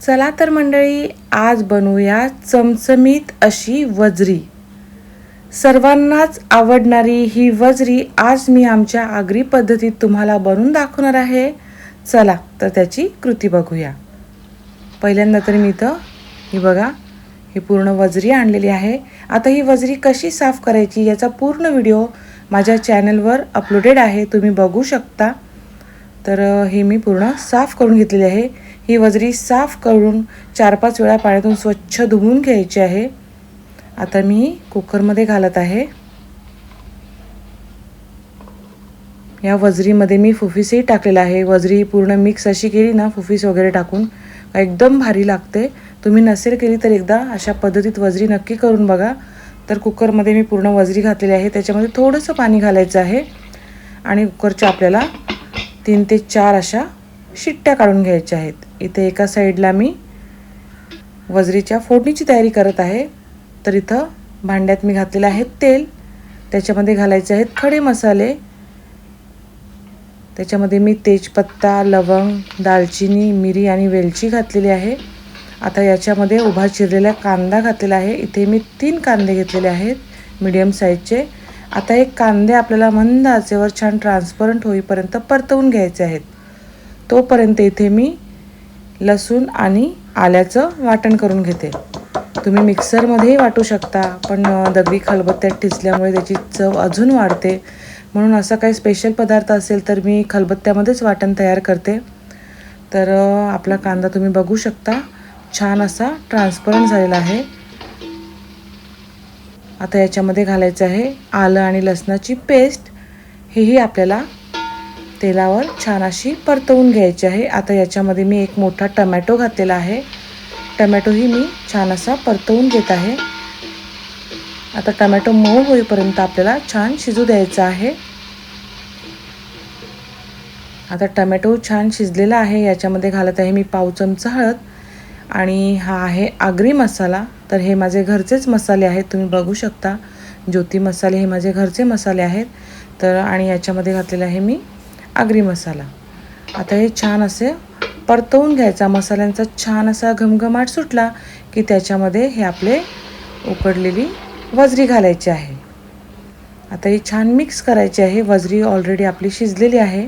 चला तर मंडळी आज बनवूया चमचमीत अशी वजरी. सर्वांनाच आवडणारी ही वजरी आज मी आमच्या आगरी पद्धतीत तुम्हाला बनवून दाखवणार आहे. चला तर त्याची कृती बघूया. पहिल्यांदा तर मी इथं ही बघा ही पूर्ण वजरी आणलेली आहे. आता ही वजरी कशी साफ करायची याचा पूर्ण व्हिडिओ माझ्या चॅनलवर अपलोडेड आहे तुम्ही बघू शकता. तर हे मी पूर्ण साफ करून घेतलेली आहे. ही वजरी साफ करून चार पाच वेळा पाण्यातून स्वच्छ धुवून घ्यायची आहे. आता मी कुकरमध्ये घालत आहे. या वजरीमध्ये मी फुफीसही टाकलेला आहे. वजरी पूर्ण मिक्स अशी केली ना फुफीस वगैरे टाकून एकदम भारी लागते. तुम्ही नसेल केली तर एकदा अशा पद्धतीत वजरी नक्की करून बघा. तर कुकरमध्ये मी पूर्ण वजरी घातलेली आहे. त्याच्यामध्ये थोडंसं पाणी घालायचं आहे. आणि कुकरच्या आपल्याला तीन ते चार अशा शिट्ट्या काढून घ्यायच्या आहेत. इथे एका साईडला मी वजरीच्या फोडणीची तयारी करत आहे. तर इथं भांड्यात मी घातलेलं आहे तेल. त्याच्यामध्ये घालायचे आहेत खडे मसाले. त्याच्यामध्ये मी तेजपत्ता लवंग दालचिनी मिरी आणि वेलची घातलेली आहे. आता याच्यामध्ये उभा चिरलेला कांदा घातलेला आहे. इथे मी तीन कांदे घेतलेले आहेत. मीडियम साईजचे. आता हे कांदे आपल्याला मंद आचेवर छान ट्रान्सपरंट होईपर्यंत परतवून घ्यायचे आहेत. तोपर्यंत इथे मी लसूण आणि आल्याचं वाटण करून घेते. तुम्ही मिक्सरमध्येही वाटू शकता पण दगडी खलबत्त्यात ठिचल्यामुळे त्याची चव अजून वाढते. म्हणून असा काही स्पेशल पदार्थ असेल तर मी खलबत्त्यामध्येच वाटण तयार करते. तर आपला कांदा तुम्ही बघू शकता. छान असा ट्रान्सपरंट झालेला आहे. आता याच्यामध्ये घालायचं आहे आलं आणि लसणाची पेस्ट. हेही आपल्याला तेलावर छान अशी परतवून घ्यायची आहे. आता याच्यामध्ये मी एक मोठा टमॅटो घातलेला आहे. टमॅटोही मी छान असा परतवून घेत आहे. आता टमॅटो मऊ होईपर्यंत आपल्याला छान शिजू द्यायचा आहे. आता टमॅटो छान शिजलेला आहे. याच्यामध्ये घालत आहे मी पाव चमचा हळद आणि हा आहे आगरी मसाला. तर हे माझे घरचेच मसाले आहेत. तुम्ही बघू शकता. ज्योती मसाले हे माझे घरचे मसाले आहेत. तर आणि याच्यामध्ये घातलेला आहे मी आगरी मसाला. आता हे छान असे परतवून घ्यायचा. मसाल्यांचा छान असा घमघमाट सुटला की त्याच्यामध्ये हे आपले उकडलेली वजरी घालायची आहे. आता हे छान मिक्स करायची आहे. वजरी ऑलरेडी आपली शिजलेली आहे.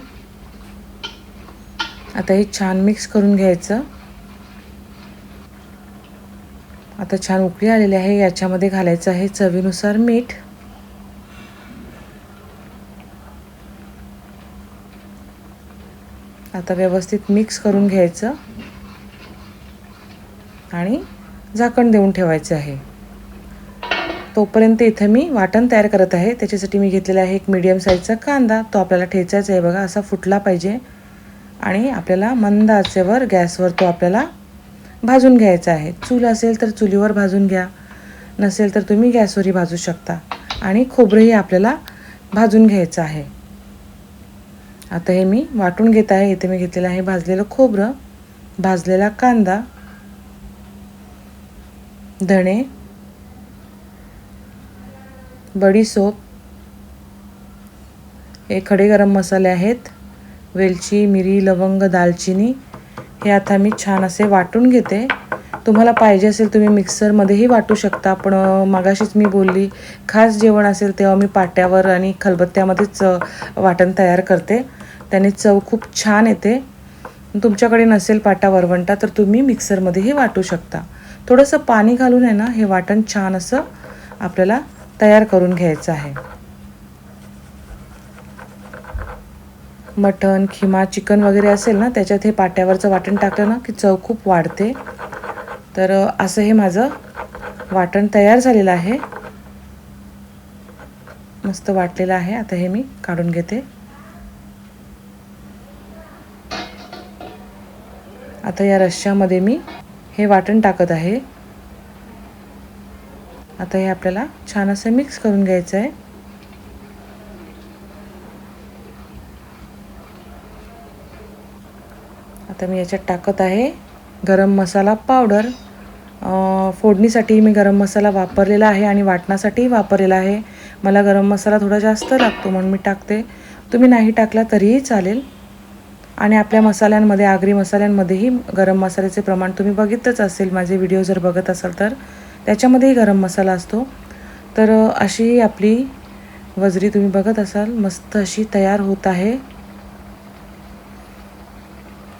आता हे छान मिक्स करून घ्यायचं. आता छान उकळी आलेली आहे याच्यामध्ये घालायचं आहे चवीनुसार मीठ. आता व्यवस्थित मिक्स करून घ्यायचं. आणि झाकण देऊन ठेवायचं आहे. तोपर्यंत इथं मी वाटण तयार करत आहे. त्याच्यासाठी मी घेतलेला आहे एक मीडियम साईजचा कांदा. तो आपल्याला ठेचायचा आहे बघा असा फुटला पाहिजे. आणि आपल्याला मंद आचेवर गॅसवर तो आपल्याला भाजून घ्यायचं आहे. चूल असेल तर चुलीवर भाजून घ्या. नसेल तर तुम्ही गॅसवरही भाजू शकता. आणि खोबरंही आपल्याला भाजून घ्यायचं आहे. आता हे मी वाटून घेत आहे. इथे मी घेतलेलं आहे भाजलेलं खोबरं भाजलेला कांदा धणे बडीसोप हे खडे गरम मसाले आहेत. वेलची मिरी लवंग दालचिनी हे आता मी छान असे वाटून घेते. तुम्हाला पाहिजे असेल तुम्ही मिक्सरमध्येही वाटू शकता पण मागाशीच मी बोलली खास जेवण असेल तेव्हा मी पाट्यावर आणि खलबत्त्यामध्येच वाटण तयार करते. त्याने चव खूप छान येते. तुमच्याकडे नसेल पाटा वरवंटा तर तुम्ही मिक्सरमध्येही वाटू शकता. थोडंसं पाणी घालून आहे ना हे वाटण छान असं आपल्याला तयार करून घ्यायचं आहे. मटण खिमा चिकन वगैरे असेल ना त्याच्यात हे पाट्यावरचं वाटण टाकलं ना की चव खूप वाढते. तर असं हे माझं वाटण तयार झालेलं आहे. मस्त वाटलेलं आहे. आता हे मी काढून घेते. आता या रश्श्यामध्ये मी हे वाटण टाकत आहे. आता हे आपल्याला छान असं मिक्स करून घ्यायचं आहे. आता मी याच्यात टाकत आहे गरम मसाला पावडर. फोडणीसाठी मी गरम मसाला वापरलेला आहे आणि वाटणासाठीही वापरलेला आहे. मला गरम मसाला थोडा जास्त लागतो म्हणून मी टाकते. तुम्ही नाही टाकला तरीही चालेल. आणि आपल्या मसाल्यांमध्ये आगरी मसाल्यांमध्येही गरम मसाल्याचे प्रमाण तुम्ही बघितलंच असेल. माझे व्हिडिओ जर बघत असाल तर त्याच्यामध्येही गरम मसाला असतो. तर अशी आपली वजरी तुम्ही बघत असाल. मस्त अशी तयार होत आहे.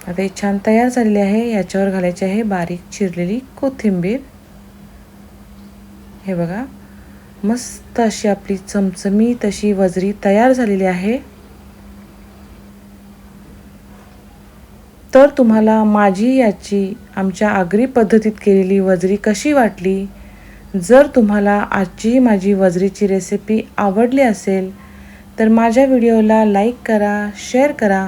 आता हे छान तयार झालेले आहे. याच्यावर घालायची आहे बारीक चिरलेली कोथिंबीर. हे बघा मस्त अशी आपली चमचमीत अशी वजरी तयार झालेली आहे. तर तुम्हाला माझी याची आमच्या आगरी पद्धतीत केलेली वजरी कशी वाटली? जर तुम्हाला आजची माझी वजरीची रेसिपी आवडली असेल तर माझ्या व्हिडिओला लाईक करा शेअर करा